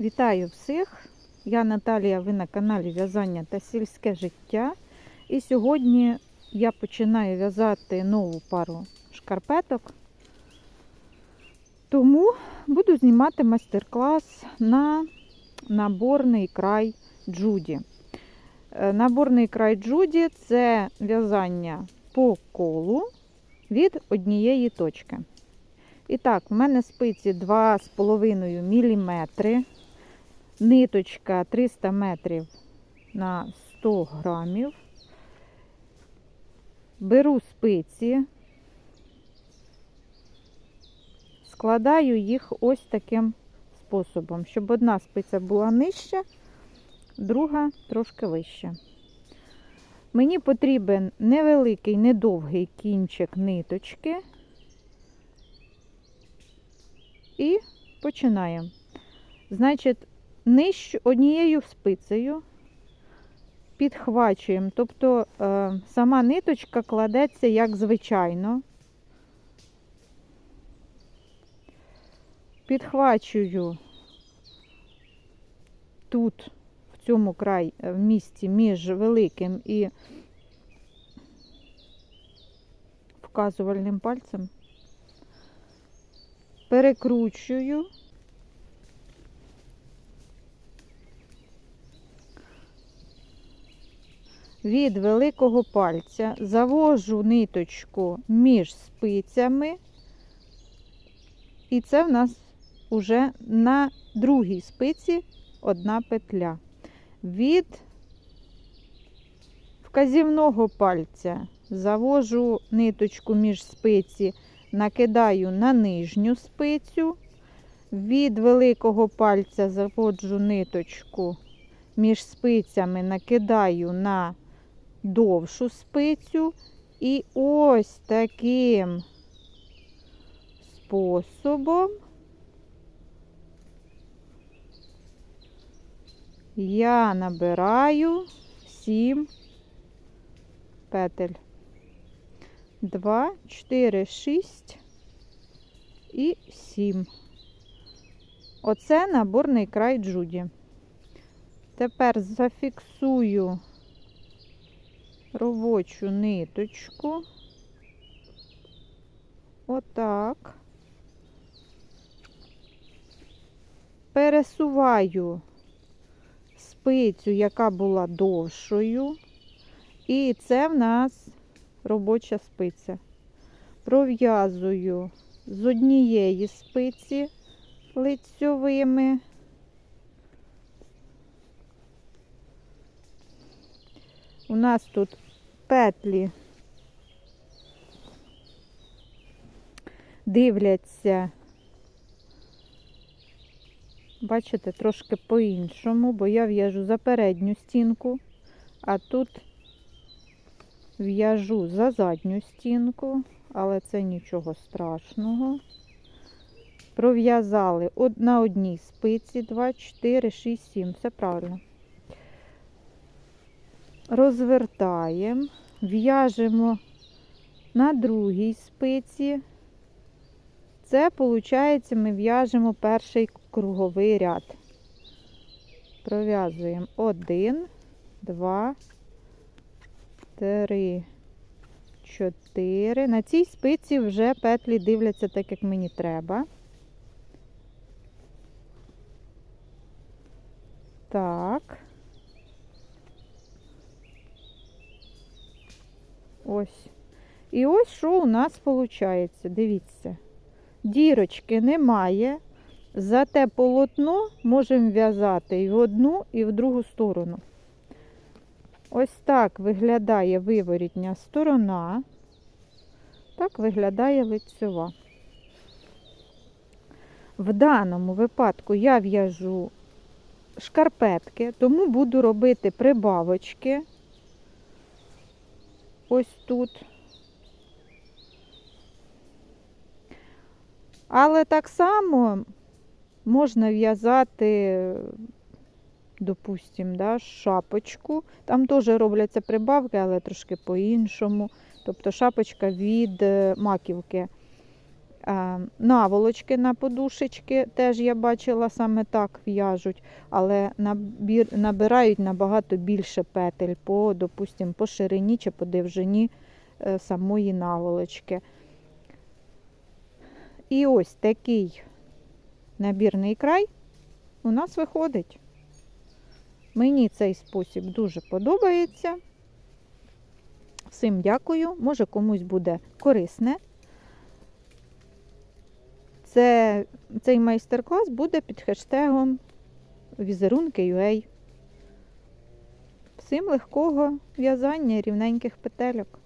Вітаю всіх! Я Наталія, ви на каналі В'язання та сільське життя. І сьогодні я починаю в'язати нову пару шкарпеток. Тому буду знімати майстер-клас на наборний край Джуді. Е, Наборний край Джуді це в'язання по колу від однієї точки. І так, в мене спиці 2,5 мм, ниточка 300 метрів на 100 грамів. Беру спиці, складаю їх ось таким способом, щоб одна спиця була нижча, друга трошки вища. Мені потрібен невеликий, недовгий кінчик ниточки. І починаємо. Значить, нижче однією спицею підхвачуємо, тобто е, сама ниточка кладеться як звичайно. Підхвачую тут, в цьому край, е, в місці між великим і вказувальним пальцем перекручую. Від великого пальця завожу ниточку між спицями, і це в нас уже на другій спиці одна петля. Від вказівного пальця завожу ниточку між спиці накидаю на нижню спицю, від великого пальця заводжу ниточку між спицями, накидаю на довшу спицю і ось таким способом я набираю 7 петель. 2, 4, 6 і 7. Оце наборний край Джуді. Тепер зафіксую робочу ниточку. Отак. Пересуваю спицю, яка була довшою. І це в нас робоча спиця. Пров'язую з однієї спиці лицьовими. У нас тут петлі дивляться, бачите, трошки по-іншому, бо я в'яжу за передню стінку, а тут в'яжу за задню стінку, але це нічого страшного. Пров'язали на одній спиці 2, 4, 6, 7. Все правильно. Розвертаємо, в'яжемо на другій спиці. Це, виходить, ми в'яжемо перший круговий ряд. Пров'язуємо один, два, три, чотири. На цій спиці вже петлі дивляться так, як мені треба. Так. Ось. І ось що у нас виходить. Дивіться. Дірочки немає. Зате полотно можемо в'язати і в одну, і в другу сторону. Ось так виглядає виворітня сторона, так виглядає лицьова. В даному випадку я в'яжу шкарпетки, тому буду робити прибавочки ось тут. Але так само можна в'язати допустимо, да, шапочку. Там теж робляться прибавки, але трошки по-іншому. Тобто шапочка від е, маківки. Наволочки на подушечки теж я бачила саме так в'яжуть, але набирають набагато більше петель по, допустим, по ширині чи по довжині е, самої наволочки. І ось такий набірний край у нас виходить. Мені цей спосіб дуже подобається. Всім дякую. Може комусь буде корисне. Це, цей майстер-клас буде під хештегом візерунки.ua. Всім легкого в'язання рівненьких петельок.